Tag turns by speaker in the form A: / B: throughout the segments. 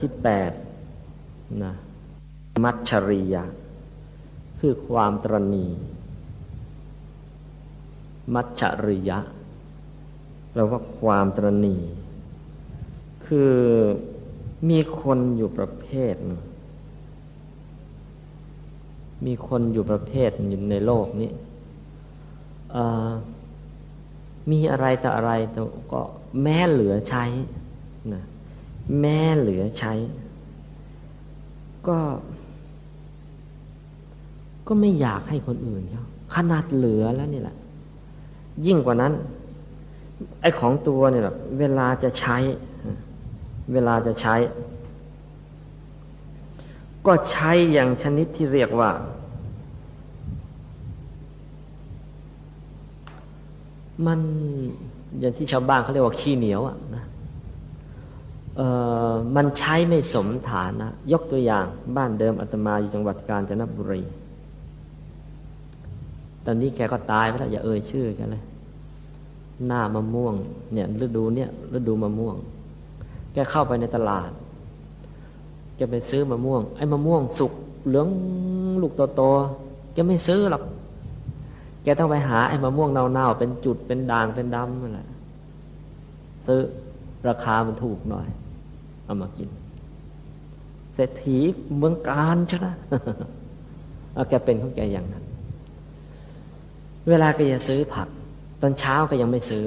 A: ที่แปดนะมัชชริยะ คือความตรณีมัชชริยะแปลว่าความตรณีคือมีคนอยู่ประเภท มีคนอยู่ประเภทอยู่ในโลกนี้มีอะไรแต่อะไรแต่ก็แม้เหลือใช้นะ แม้เหลือใช้ ก็ ก็ไม่อยากให้คนอื่นเขาขนาดเหลือแล้วนี่แหละ ยิ่งกว่านั้น ไอ้ของตัวเนี่ยแบบเวลาจะใช้ เวลาจะใช้ ก็ใช้อย่างชนิดที่เรียกว่า มันอย่างที่ชาวบ้านเขาเรียกว่าขี้เหนียวอะนะ มันใช้ไม่สมฐานะ ยกตัวอย่างบ้านเดิมอาตมาอยู่จังหวัดกาญจนบุรี ตอนนี้แกก็ตายไปแล้วอย่าเอ่ยชื่อแกเลย หน้ามะม่วงเนี่ยฤดูเนี่ยฤดูมะม่วง แกเข้าไปในตลาด แกไปซื้อมะม่วง ไอ้มะม่วงสุกเหลืองลูกโตๆแกไม่ซื้อหรอก แกต้องไปหาไอ้มะม่วงเน่าๆเป็นจุดเป็นด่างเป็นดำนั่นแหละซื้อราคามันถูกหน่อย เอามากิน เศรษฐีเมืองการช่ไหมเอาแกเป็นของแกอย่างนั้น เวลาแกจะซื้อผัก ตอนเช้าก็ยังไม่ซื้อ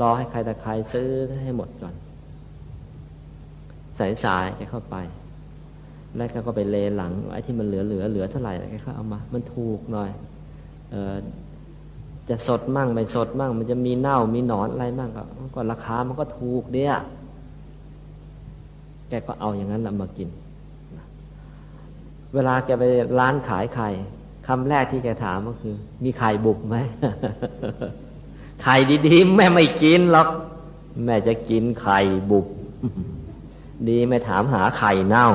A: รอให้ใครแต่ใครซื้อให้หมดก่อน สายสายแกเข้าไป แล้วก็ไปเลหลังไอ้ที่มันเหลือเหลือเหลือเท่าไหร่แกก็เอามา มันถูกหน่อยเออจะสดมั่งไม่สดมั่ง มันจะมีเน่ามีหนอนอะไรมั่งก็ก็ราคามันก็ถูกเดีย แกก็เอาอย่างนั้นนำมากิน เวลาแกไปร้านขายไข่คำแรกที่แกถามก็คือ มีไข่บุกไหมไข่ดีๆ แม่ไม่กินหรอก แม่จะกินไข่บุก ดีไม่ถามหาไข่เน่า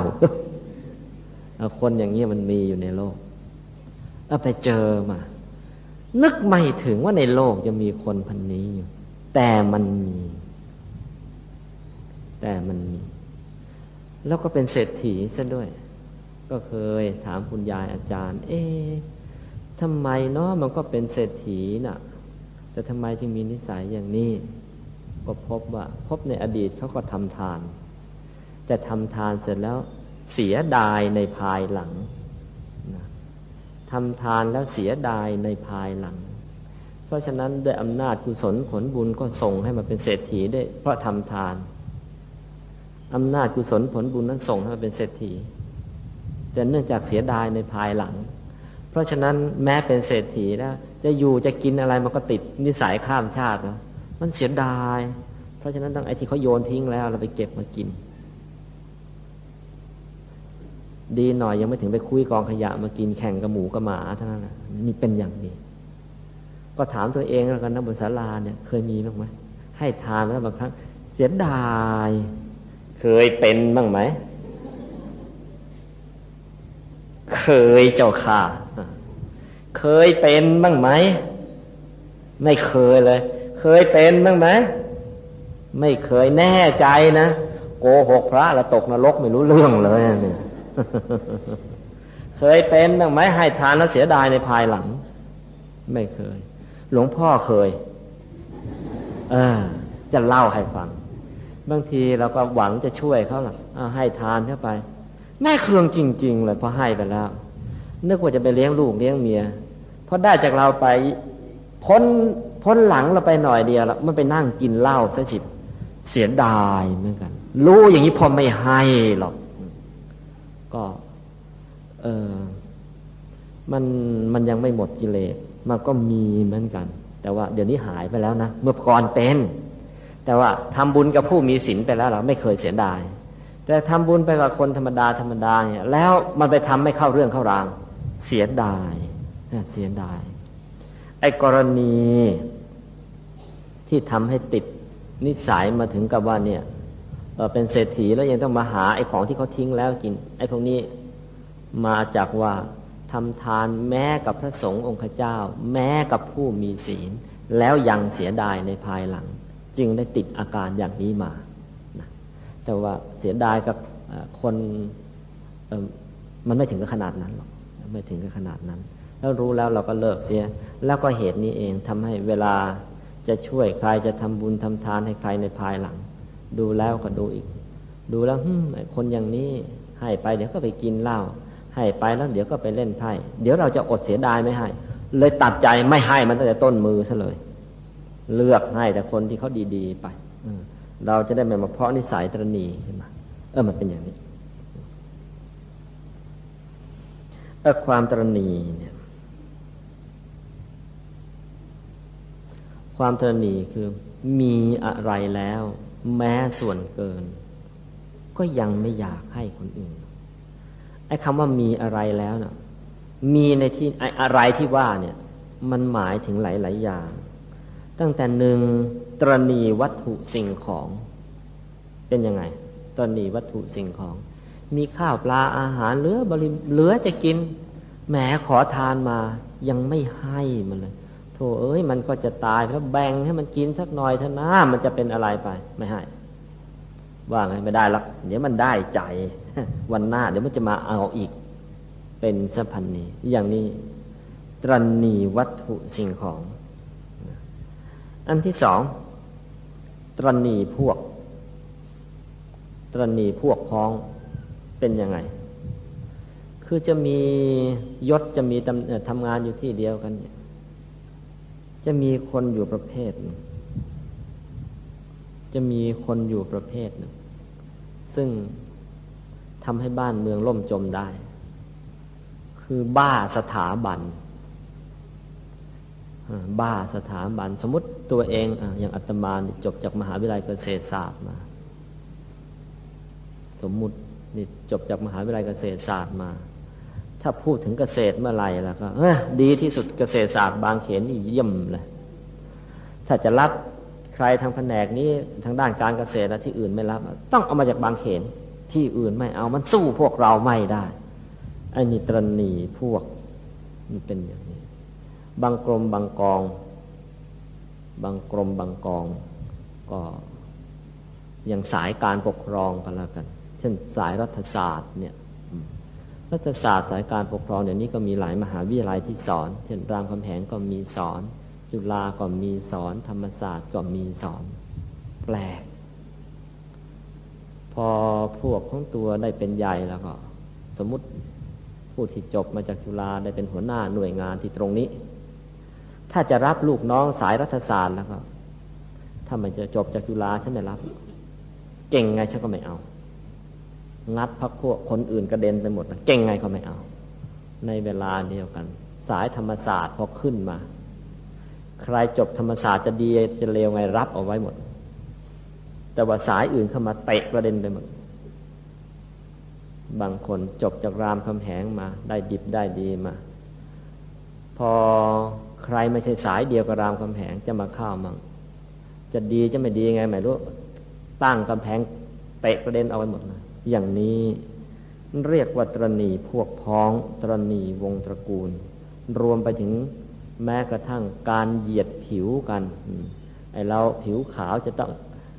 A: คนอย่างนี้มันมีอยู่ในโลกเอาไปเจอมา นึกไม่ถึงว่าในโลกจะมีคนพันนี้อยู่ แต่มันมี แต่มันมี แล้วก็เป็นเศรษฐีซะด้วย ก็เคยถามคุณยายอาจารย์ เอ๊ะทำไมเนาะมันก็เป็นเศรษฐีน่ะ แต่ทำไมจึงมีนิสัยอย่างนี้ ก็พบว่าพบในอดีตเขาก็ทำทานจะทำทานเสร็จแล้วเสียดายในภายหลังทำทานแล้วเสียดายในภายหลัง เพราะฉะนั้นด้วยอำนาจกุศลผลบุญก็ส่งให้มาเป็นเศรษฐีได้ เพราะทำทาน อำนาจกุศลผลบุญนั้นส่งให้มาเป็นเศรษฐี แต่เนื่องจากเสียดายในภายหลัง เพราะฉะนั้นแม้เป็นเศรษฐีแล้วจะอยู่จะกินอะไรมันก็ติดนิสัยข้ามชาติมันเสียดาย เพราะฉะนั้นต้องไอ้ที่เขาโยนทิ้งแล้วเราไปเก็บมากิน ดีหน่อยยังไม่ถึงไปคุยกองขยะมากินแข่งกับหมูกับหมาเท่านั้นนะนี่เป็นอย่างนี้ ก็ถามตัวเองแล้วกันนะบนศาลาเนี่ยเคยมีบ้างไหมให้ทานแล้วบางครั้งเสียดาย เคยเป็นบ้างไหม เคยเจ้าค่ะ เคยเป็นบ้างไหม ไม่เคยเลย เคยเป็นบ้างไหม ไม่เคยแน่ใจนะโกหกพระแล้วตกนรกไม่รู้เรื่องเลยเนี่ยเคยเป็นบ้างไหมให้ทานแล้วเสียดายในภายหลัง ไม่เคย หลวงพ่อเคย เออจะเล่าให้ฟัง บางทีเราก็หวังจะช่วยเขาล่ะเอาให้ทานเข้าไป แม่เครืองจริง ๆ เลยพอให้ไปแล้ว นึกว่าจะไปเลี้ยงลูกเลี้ยงเมียพอได้จากเราไปพ้นพ้นหลังเราไปหน่อยเดียวแล้วมันไปนั่งกินเหล้าซะจิบเสียดายเหมือนกัน รู้อย่างนี้พอไม่ให้หรอก ก็เออมันมันยังไม่หมดกิเลสมันก็มีเหมือนกัน แต่ว่าเดี๋ยวนี้หายไปแล้วนะ เมื่อก่อนเป็น แต่ว่าทำบุญกับผู้มีศีลไปแล้วเราไม่เคยเสียดาย แต่ทำบุญไปกับคนธรรมดาธรรมดาเนี่ยแล้วมันไปทำไม่เข้าเรื่องเข้าราง เสียดายเสียดาย ไอ้กรณีที่ทำให้ติดนิสัยมาถึงกับว่าเนี่ยเป็นเศรษฐีแล้วยังต้องมาหาไอ้ของที่เขาทิ้งแล้วกิน ไอ้พวกนี้มาจากว่าทำทานแม้กับพระสงฆ์องค์เจ้า แม้กับผู้มีศีล แล้วยังเสียดายในภายหลัง จึงได้ติดอาการอย่างนี้มานะแต่ว่าเสียดายกับคนมันไม่ถึงกับขนาดนั้นหรอกไม่ถึงกับขนาดนั้น แล้วรู้แล้วเราก็เลิกเสีย แล้วก็เหตุนี้เองทำให้เวลาจะช่วยใครจะทำบุญทำทานให้ใครในภายหลัง ดูแล้วก็ดูอีก ดูแล้วคนอย่างนี้ให้ไปเดี๋ยวก็ไปกินเหล้าให้ไปแล้วเดี๋ยวก็ไปเล่นไพ่เดี๋ยวเราจะอดเสียดายไม่ให้ เลยตัดใจไม่ให้มันตั้งแต่ต้นมือซะเลย เลือกให้แต่คนที่เขาดีๆไปเราจะได้ไม่มาเพาะนิสัยตรณีขึ้นมาเออมันเป็นอย่างนี้เออความตรณีเนี่ย ความตรณีคือมีอะไรแล้ว แม้ส่วนเกิน ก็ยังไม่อยากให้คนอื่นไอ้คำว่ามีอะไรแล้วเนะ่ะมีในที่ไอ้อะไรที่ว่าเนี่ย มันหมายถึงหลาย ๆ อย่าง ตั้งแต่หนึ่งตรณีวัตถุสิ่งของ เป็นยังไง ตรณีวัตถุสิ่งของ มีข้าวปลาอาหารเหลือบริเหลือจะกินแหมขอทานมายังไม่ให้มันเลยโธ่เอ้ยมันก็จะตายแล้วแบ่งให้มันกินสักหน่อยเถอะนะมันจะเป็นอะไรไปไม่ให้ว่าไงไม่ได้หรอกเดี๋ยวมันได้ใจ วันหน้า เดี๋ยวมันจะมาเอาอีก เป็นสัพพันนีอย่างนี้ตรณีวัตถุสิ่งของ อันที่สองตรณีพวก ตรณีพวกพ้องเป็นยังไง คือจะมียศจะมีทำงานอยู่ที่เดียวกันเนี่ยจะมีคนอยู่ประเภท จะมีคนอยู่ประเภทหนึ่งซึ่งทำให้บ้านเมืองล่มจมได้ คือบ้าสถาบัน บ้าสถาบันสมมติตัวเองอย่างอาตมาจบจากมหาวิทยาลัยเกษตรศาสตร์มา สมมุตินี่จบจากมหาวิทยาลัยเกษตรศาสตร์มา ถ้าพูดถึงเกษตรเมื่อไหร่แล้วก็เออดีที่สุดเกษตรศาสตร์บางเขนนี่เยี่ยมเลยถ้าจะรับใครทางแผนกนี้ทางด้านการเกษตรและที่อื่นไม่รับ ต้องเอามาจากบางเขนที่อื่นไม่เอามันสู้พวกเราไม่ได้ไอ้นี่ตรณีพวกมันเป็นอย่าง บางกรมบางกอง บางกรมบางกอง ก็อย่างสายการปกครองกันแล้วกัน เช่นสายรัฐศาสตร์เนี่ยรัฐศาสตร์สายการปกครองเดี๋ยวนี้ก็มีหลายมหาวิทยาลัยที่สอน เช่นรามคำแหงก็มีสอน จุฬาก็มีสอน ธรรมศาสตร์ก็มีสอน แปลก พอพวกของตัวได้เป็นใหญ่แล้วก็ สมมติผู้ที่จบมาจากจุฬาได้เป็นหัวหน้าหน่วยงานที่ตรงนี้ ถ้าจะรับลูกน้องสายรัฐศาสตร์แล้วก็ ถ้ามันจะจบจากจุฬาฉันไม่รับ เก่งไงฉันก็ไม่เอา งัดพักพวกคนอื่นกระเด็นไปหมดนะเก่งไงก็ไม่เอา ในเวลาเดียวกัน สายธรรมศาสตร์พอขึ้นมา ใครจบธรรมศาสตร์จะดีจะเลวไงรับเอาไว้หมด แต่ว่าสายอื่นเข้ามาเตะกระเด็นไปหมดบางคนจบจากรามคำแหงมา ได้ดิบได้ดีมา พอ ใครไม่ใช่สายเดียวกับรามคำแหงจะมาเข้ามั่งจะดีจะไม่ดีไงไม่รู้ตั้งกำแพงเตะกระเด็นเอาไว้หมดเลยอย่างนี้เรียกว่าตรณีพวกพ้องตรณีวงตระกูล รวมไปถึงแม้กระทั่งการเหยียดผิวกันไอเราผิวขาวจะต้อง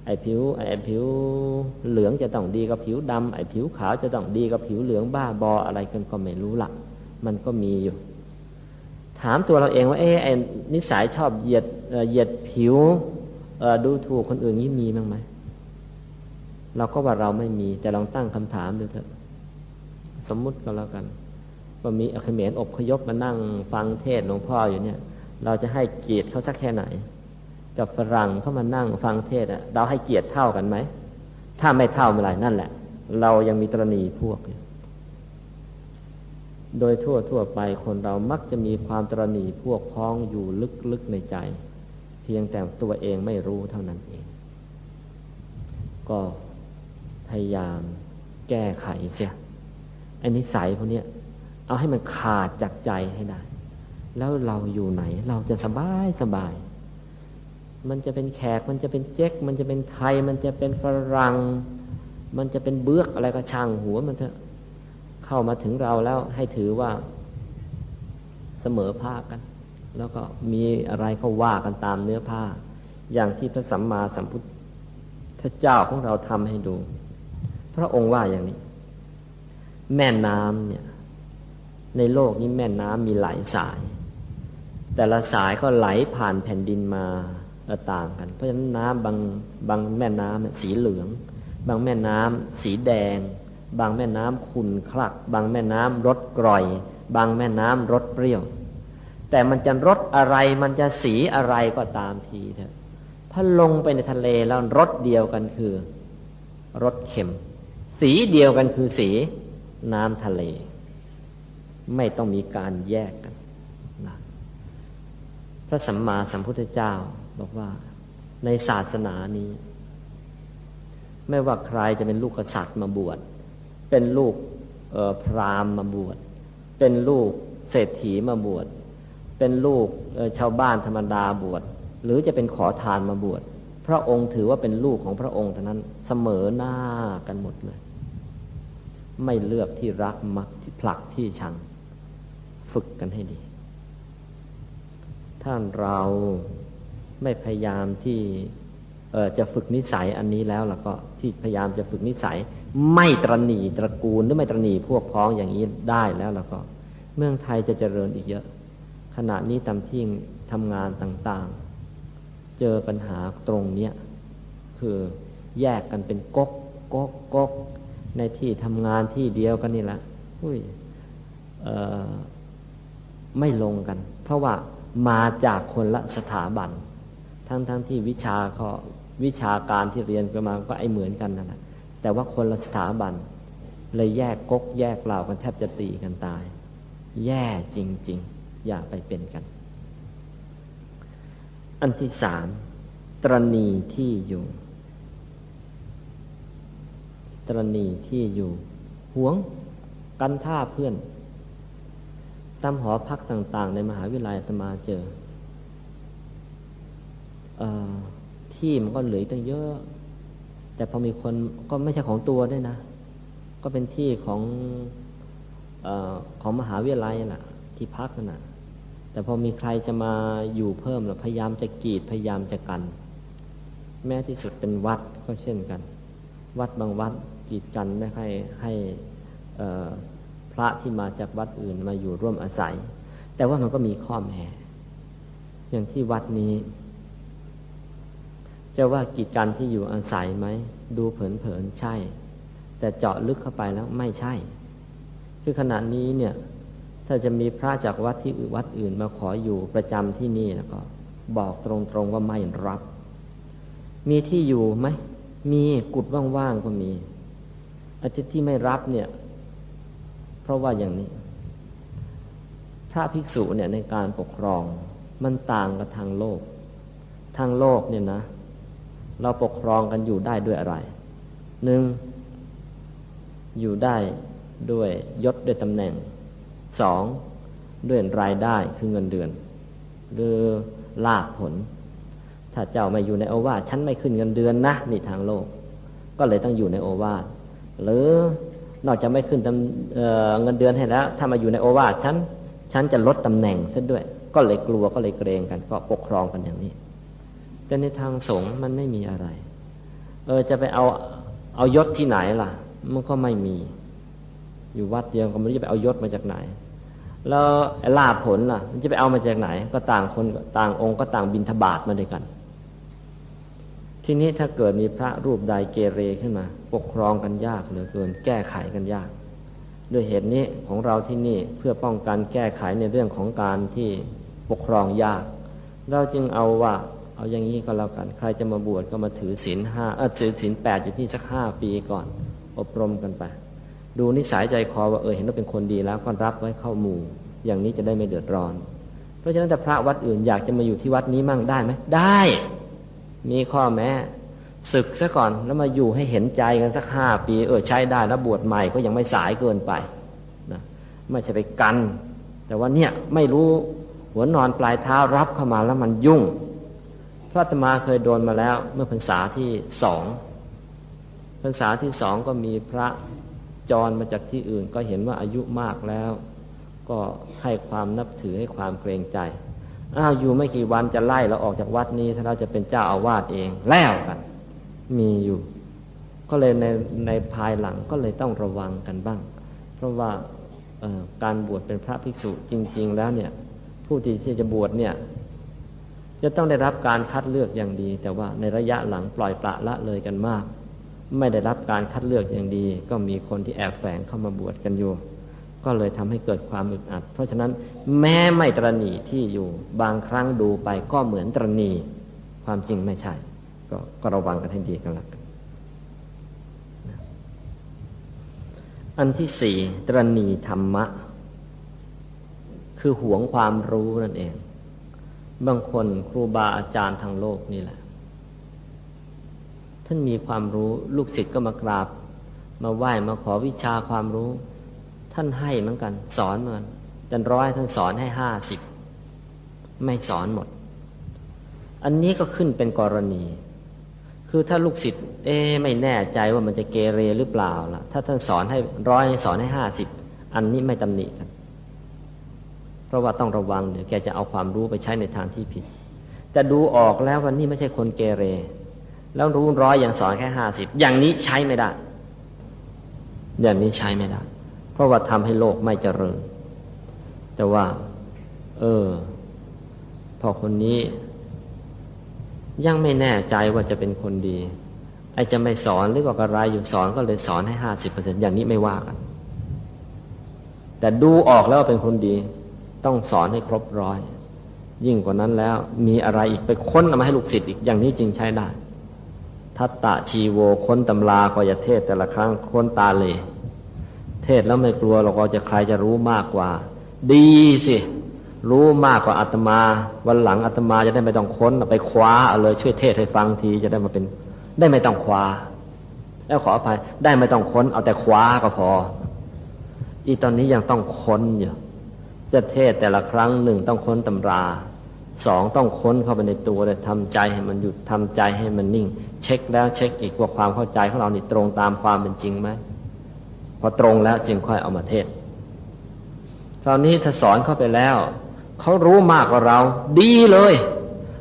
A: ไอผิวไอผิวเหลืองจะต้องดีกับผิวดำไอผิวขาวจะต้องดีกับผิวเหลืองบ้าบออะไรกันก็ไม่รู้ละมันก็มีอยู่ ถามตัวเราเองว่าเอ๊ะนิสัยชอบเหยียดเหยียดผิวดูถูกคนอื่นนี่มีบ้างไหมเราก็ว่าเราไม่มี แต่ลองตั้งคำถามดูเถอะ สมมุติก็แล้วกัน ว่ามีเขมรอบพยพมานั่งฟังเทศหลวงพ่ออยู่เนี่ย เราจะให้เกียรติเขาสักแค่ไหน กับฝรั่งเขามานั่งฟังเทศอะเราให้เกียรติเท่ากันไหม ถ้าไม่เท่าเมื่อไหร่นั่นแหละ เรายังมีตรณีพวกอยู่ โดยทั่วทั่วไปคนเรามักจะมีความตรณีพวกพ้องอยู่ลึกๆในใจ เพียงแต่ตัวเองไม่รู้เท่านั้นเอง ก็พยายามแก้ไขเสียอ้นิสัยพวกนี้เอาให้มันขาดจากใจให้ได้ แล้วเราอยู่ไหนเราจะสบายสบาย มันจะเป็นแขกมันจะเป็นเจ๊ก มันจะเป็นไทย มันจะเป็นฝรั่ง มันจะเป็นเบือกอะไรก็ช่างหัวมันเถอะ เข้ามาถึงเราแล้วให้ถือว่าเสมอภาคกัน แล้วก็มีอะไรก็ว่ากันตามเนื้อผ้า อย่างที่พระสัมมาสัมพุทธเจ้าของเราทำให้ดู พระองค์ว่าอย่างนี้ แม่น้ำเนี่ยในโลกนี้แม่น้ำมีหลายสาย แต่ละสายก็ไหลผ่านแผ่นดินมาต่างกัน เพราะฉะนั้นน้ำบางบางแม่น้ำสีเหลือง บางแม่น้ำสีแดง บางแม่น้ำขุ่นคลัก บางแม่น้ำรสกร่อย บางแม่น้ำรสเปรี้ยว แต่มันจะรสอะไรมันจะสีอะไรก็ตามทีเถอะพอลงไปในทะเลแล้วรสเดียวกันคือรสเค็ม สีเดียวกันคือสีน้ำทะเล ไม่ต้องมีการแยกกันนะพระสัมมาสัมพุทธเจ้าบอกว่าในศาสนานี้ ไม่ว่าใครจะเป็นลูกกษัตริย์มาบวช เป็นลูกพราหมณ์มาบวช เป็นลูกเศรษฐีมาบวช เป็นลูกชาวบ้านธรรมดาบวช หรือจะเป็นขอทานมาบวช พระองค์ถือว่าเป็นลูกของพระองค์เท่านั้นเสมอหน้ากันหมดเลย ไม่เลือกที่รักมักที่ผลักที่ชัง ฝึกกันให้ดีท่านเราไม่พยายามที่จะฝึกนิสัยอันนี้แล้วแล้วก็ที่พยายามจะฝึกนิสัย ไม่ตรณีตระกูลหรือไม่ตรณีพวกพ้องอย่างนี้ได้แล้วแล้วก็ เมืองไทยจะเจริญอีกเยอะ ขณะนี้ตามที่ทำงานต่างๆ เจอปัญหาตรงเนี้ยคือแยกกันเป็นก๊กก๊กก๊กในที่ทำงานที่เดียวกันนี่แหละอุ้ยไม่ลงกัน เพราะว่ามาจากคนละสถาบัน ทั้งทั้งที่วิชาเขาวิชาการที่เรียนกันมาก็ไอเหมือนกันนั่นแหละ แต่ว่าคนละสถาบัน เลยแยกกกแยกเหล่ากันแทบจะตีกันตาย แย่จริง ๆ อย่าไปเป็นกัน อันที่สามตรณีที่อยู่ ตรณีที่อยู่หวงกันท่าเพื่อนตามหอพักต่าง ๆ ในมหาวิทยาลัยตมาเจออที่มันก็เหลือตั้งเยอะ แต่พอมีคนก็ไม่ใช่ของตัวด้วยนะ ก็เป็นที่ของอของมหาวิทยาลัยน่ะ ที่พักน่ะ แต่พอมีใครจะมาอยู่เพิ่มเราพยายามจะกีดพยายามจะกัน แม้ที่สุดเป็นวัดก็เช่นกัน วัดบางวัดกีดกันไม่ค่อยให้พระที่มาจากวัดอื่นมาอยู่ร่วมอาศัย แต่ว่ามันก็มีข้อแม้อย่างที่วัดนี้ จะว่ากิจการที่อยู่อาศัยไหม ดูเผินๆใช่ แต่เจาะลึกเข้าไปแล้วไม่ใช่ คือขณะนี้เนี่ยถ้าจะมีพระจากวัดที่อื่นวัดอื่นมาขออยู่ประจำที่นี่แล้วก็ บอกตรงๆว่าไม่รับ มีที่อยู่ไหม มีกุดว่างๆก็มี อาทิตย์ที่ไม่รับเนี่ย เพราะว่าอย่างนี้ พระภิกษุเนี่ยในการปกครอง มันต่างกับทางโลก ทางโลกเนี่ยนะ เราปกครองกันอยู่ได้ด้วยอะไรหนึ่งอยู่ได้ด้วยยศด้วยตำแหน่งสองด้วยรายได้คือเงินเดือน หรือลาภผล ถ้าเจ้าไม่อยู่ในโอวาทฉันไม่ขึ้นเงินเดือนนะนี่ทางโลก ก็เลยต้องอยู่ในโอวาทหรือนอกจากไม่ขึ้นเเงินเดือนให้แล้ว ถ้ามาอยู่ในโอวาทฉันฉันจะลดตำแหน่งซะด้วย ก็เลยกลัวก็เลยเกรงกันก็ปกครองกันอย่างนี้ แต่ในทางสงฆ์มันไม่มีอะไร เออจะไปเอาเอายศที่ไหนล่ะ มันก็ไม่มี อยู่วัดเดียวก็ไม่รู้จะไปเอายศมาจากไหน แล้วลาผลล่ะ มันจะไปเอามาจากไหน ก็ต่างคนต่างองค์ก็ต่างบินทบาทมาด้วยกัน ทีนี้ถ้าเกิดมีพระรูปใดเกเรขึ้นมา ปกครองกันยากเหลือเกิน แก้ไขกันยาก ด้วยเหตุนี้ของเราที่นี่เพื่อป้องกันแก้ไขในเรื่องของการที่ปกครองยาก เราจึงเอาว่า เอาอย่างนี้ก็แล้วกัน ใครจะมาบวชก็มาถือศีลห้าเออถือศีลแปดอยู่ที่สักห้าปีก่อน อบรมกันไป ดูนิสัยใจคอว่าเออเห็นว่าเป็นคนดีแล้วก็รับไว้เข้าหมู่ อย่างนี้จะได้ไม่เดือดร้อน เพราะฉะนั้นแต่พระวัดอื่นอยากจะมาอยู่ที่วัดนี้มั่งได้ไหมได้ มีข้อแม้ศึกซะก่อนแล้วมาอยู่ให้เห็นใจกันสักห้าปีเออใช้ได้แล้วบวชใหม่ก็ยังไม่สายเกินไปนะไม่ใช่ไปกัน แต่ว่าเนี่ยไม่รู้หัวนอนปลายเท้ารับเข้ามาแล้วมันยุ่ง พระตมาเคยโดนมาแล้วเมื่อพรรษาที่สองพรรษาที่สองก็มีพระจรมาจากที่อื่น ก็เห็นว่าอายุมากแล้ว ก็ให้ความนับถือให้ความเกรงใจอ้าวอยู่ไม่กี่วันจะไล่เราออกจากวัดนี้ ถ้าเราจะเป็นเจ้าอาวาสเองแล้วกันมีอยู่ ก็เลยในในภายหลังก็เลยต้องระวังกันบ้าง เพราะว่าการบวชเป็นพระภิกษุจริง ๆ แล้วเนี่ยผู้ที่จะบวชเนี่ย จะต้องได้รับการคัดเลือกอย่างดี แต่ว่าในระยะหลังปล่อยปละละเลยกันมาก ไม่ได้รับการคัดเลือกอย่างดี ก็มีคนที่แอบแฝงเข้ามาบวชกันอยู่ ก็เลยทำให้เกิดความอึดอัด เพราะฉะนั้นแม้ไม่ตรณีที่อยู่บางครั้งดูไปก็เหมือนตรณีความจริงไม่ใช่ ก็ก็ระวังกันให้ดีกันละกันอันที่สี่ตรณีธรรมะ คือหวงความรู้นั่นเอง บางคนครูบาอาจารย์ทางโลกนี่แหละ ท่านมีความรู้ลูกศิษย์ก็มากราบ มาไหว้มาขอวิชาความรู้ ท่านให้เหมือนกัน สอนเหมือนกันจันร้อยท่านสอนให้ห้าสิบไม่สอนหมด อันนี้ก็ขึ้นเป็นกรณี คือถ้าลูกศิษย์เอ๊ไม่แน่ใจว่ามันจะเกเรหรือเปล่าล่ะ ถ้าท่านสอนให้ร้อยสอนให้ห้าสิบอันนี้ไม่ตำหนิกัน ราะว่าต้องระวังเดี๋ยวแกจะเอาความรู้ไปใช้ในทางที่ผิดแต่ดูออกแล้ววันนี้ไม่ใช่คนเกเร แล้วรู้ร้อยอย่างสอนแค่ห้าสิบอย่างนี้ใช้ไม่ได้ อย่างนี้ใช้ไม่ได้ เพราะว่าทำให้โลกไม่เจริญ แต่ว่า เออพอคนนี้ ยังไม่แน่ใจว่าจะเป็นคนดีไอจะไม่สอนหรือว่าอะไรอยู่สอนก็เลยสอนให้ห้าสิบเปอร์เซ็นอย่างนี้ไม่ว่ากันแต่ดูออกแล้วว่าเป็นคนดี ต้องสอนให้ครบร้อย ยิ่งกว่านั้นแล้วมีอะไรอีกไปค้นมาให้ลูกศิษย์อีกอย่างนี้จริงใช้ได้ทัตตะชีโวค้นตำราก็อย่าเทศแต่ละครั้งค้นตาเลยเทศแล้วไม่กลัวเราก็จะใครจะรู้มากกว่า ดีสิ รู้มากกว่าอาตมา วันหลังอาตมาจะได้ไม่ต้องค้นไปคว้าเอาเลยช่วยเทศให้ฟังทีจะได้มาเป็น ได้ไม่ต้องคว้า แล้วขออภัยได้ไม่ต้องค้น เอาแต่คว้าก็พอ อีตอนนี้ยังต้องค้นอยู่ จะเทศแต่ละครั้งหนึ่งต้องค้นตำราสองต้องค้นเข้าไปในตัวเลยทำใจให้มันหยุดทำใจให้มันนิ่ง เช็คแล้วเช็คอีกว่าความเข้าใจของเรานี่ตรงตามความเป็นจริงไหมพอตรงแล้วจึงค่อยเอามาเทศคราวนี้ถ้าสอนเข้าไปแล้วเขารู้มากกว่าเรา ดีเลย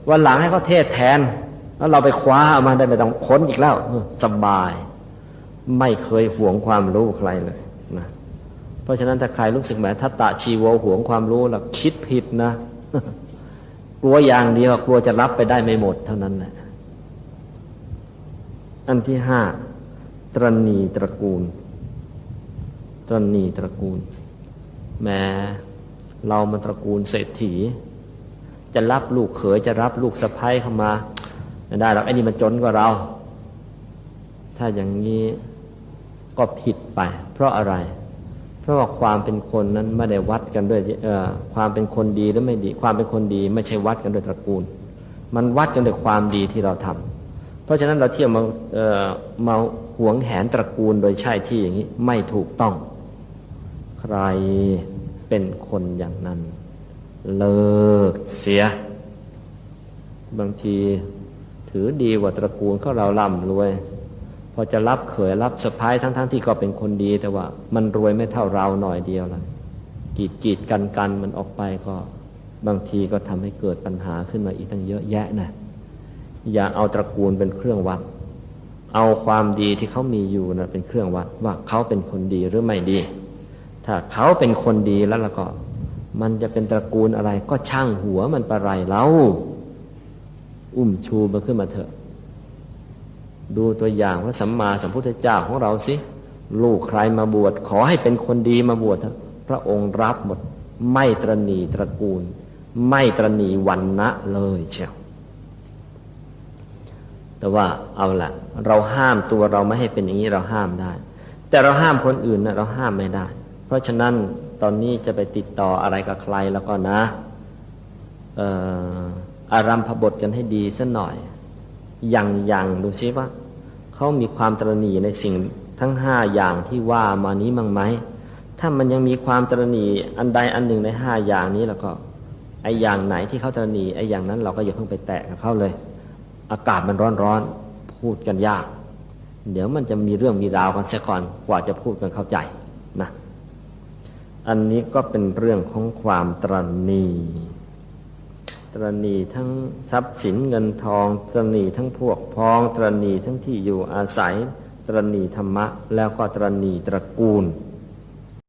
A: วันหลังให้เขาเทศแทน แล้วเราไปคว้าเอามาได้ไม่ต้องค้นอีกแล้วสบาย ไม่เคยหวงความรู้ใครเลย เพราะฉะนั้นถ้าใครรู้สึกแหมทัตตะชีวหวงความรู้แล้วคิดผิดนะ กลัวอย่างเดียวกลัวจะรับไปได้ไม่หมดเท่านั้นแหละอันที่ห้าตรณีตระกูล ตรณีตระกูล แม้เรามันตระกูลเศรษฐี จะรับลูกเขยจะรับลูกสะใภ้เข้ามาไม่ได้หรอกไอ้นี่มันจนกว่าเรา ถ้าอย่างนี้ก็ผิดไป เพราะอะไร เพราะว่าความเป็นคนนั้นไม่ได้วัดกันด้วยความเป็นคนดีหรือไม่ดี ความเป็นคนดี ไม่ใช่วัดกันด้วยตระกูล มันวัดกันด้วยความดีที่เราทำเพราะฉะนั้นเราเที่ยวมาเมาหวงแหนตระกูลโดยใช่ที่อย่างนี้ไม่ถูกต้อง ใครเป็นคนอย่างนั้น เลิกเสีย บางทีถือดีกว่าตระกูลเขาเราร่ำรวย พอจะรับเขยรับสะพ้ายทั้งๆทที่ก็เป็นคนดีแต่ว่า มันรวยไม่เท่าเราหน่อยเดียวละกีดกีดกันกันมันออกไปก็บางทีก็ทำให้เกิดปัญหาขึ้นมาอีกตั้งเยอะแยะนะอย่าเอาตระกูลเป็นเครื่องวัด เอาความดีที่เขามีอยู่นะเป็นเครื่องวัดว่าเขาเป็นคนดีหรือไม่ดี ถ้าเขาเป็นคนดีแล้วล้วก็ มันจะเป็นตระกูลอะไรก็ช่างหัวมันประไรเล่าอุ้มชูมันขึ้นมาเถอะ ดูตัวอย่างพระสัมมาสัมพุทธเจ้าของเราสิ ลูกใครมาบวชขอให้เป็นคนดีมาบวชพระองค์รับหมดไม่ตรณีตระกูล ไม่ตรณีวันนะเลยเชียวแต่ว่าเอาละเราห้ามตัวเราไม่ให้เป็นอย่างนี้เราห้ามได้ แต่เราห้ามคนอื่นนะเราห้ามไม่ได้ เพราะฉะนั้นตอนนี้จะไปติดต่ออะไรกับใครแล้วก็นะเอ่ออารัมพบทกันให้ดีสัหน่อย อย่างอย่างดูซิว่า เขามีความตรณีในสิ่งทั้งห้าอย่างที่ว่ามานี้มั้งไหม ถ้ามันยังมีความตรณีอันใดอันหนึ่งในห้าอย่างนี้แล้วก็ไออย่างไหนที่เขาตรณีไออย่างนั้นเราก็อย่าเพิ่งไปแตะกับเขาเลย อากาศมันร้อนร้อนพูดกันยาก เดี๋ยวมันจะมีเรื่องมีราวกันเสียก่อนกว่าจะพูดกันเข้าใจนะอันนี้ก็เป็นเรื่องของความตรณี ตรณีทั้งทรัพย์สินเงินทอง ตรณีทั้งพวกพ้อง ตรณีทั้งที่อยู่อาศัย ตรณีธรรมะ แล้วก็ตรณีตระกูล